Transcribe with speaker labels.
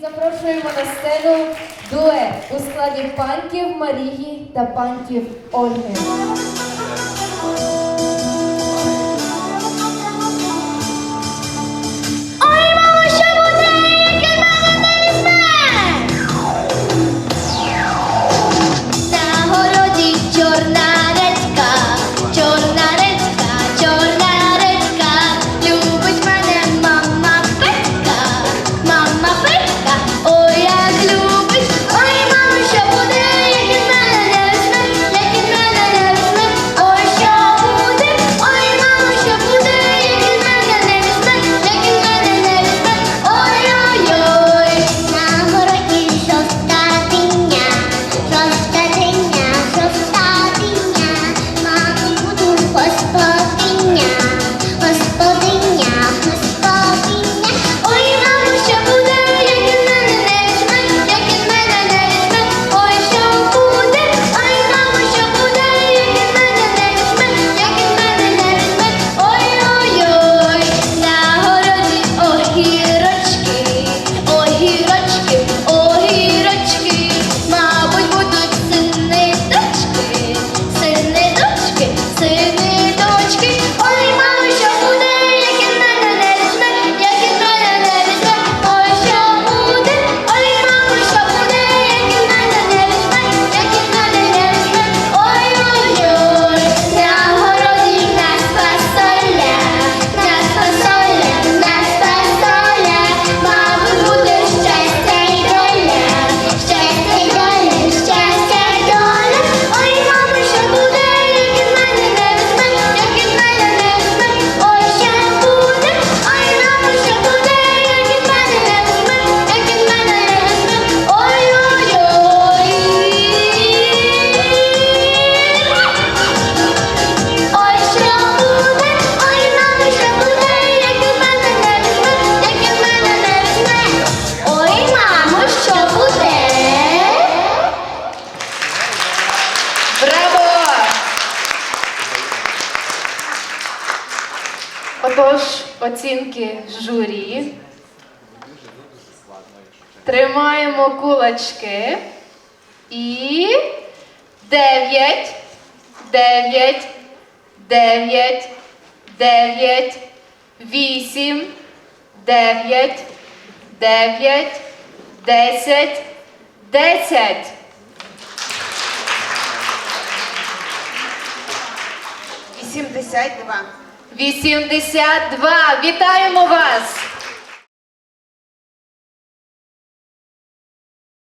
Speaker 1: Запрошуємо на сцену дует у складі панків Марії та панків Ольги.
Speaker 2: Тож оцінки журі. Тримаємо кулачки. І дев'ять. Дев'ять, дев'ять, дев'ять, вісім, дев'ять, дев'ять, десять, десять.
Speaker 3: Вісімдесят два.
Speaker 2: 82. Вітаємо вас!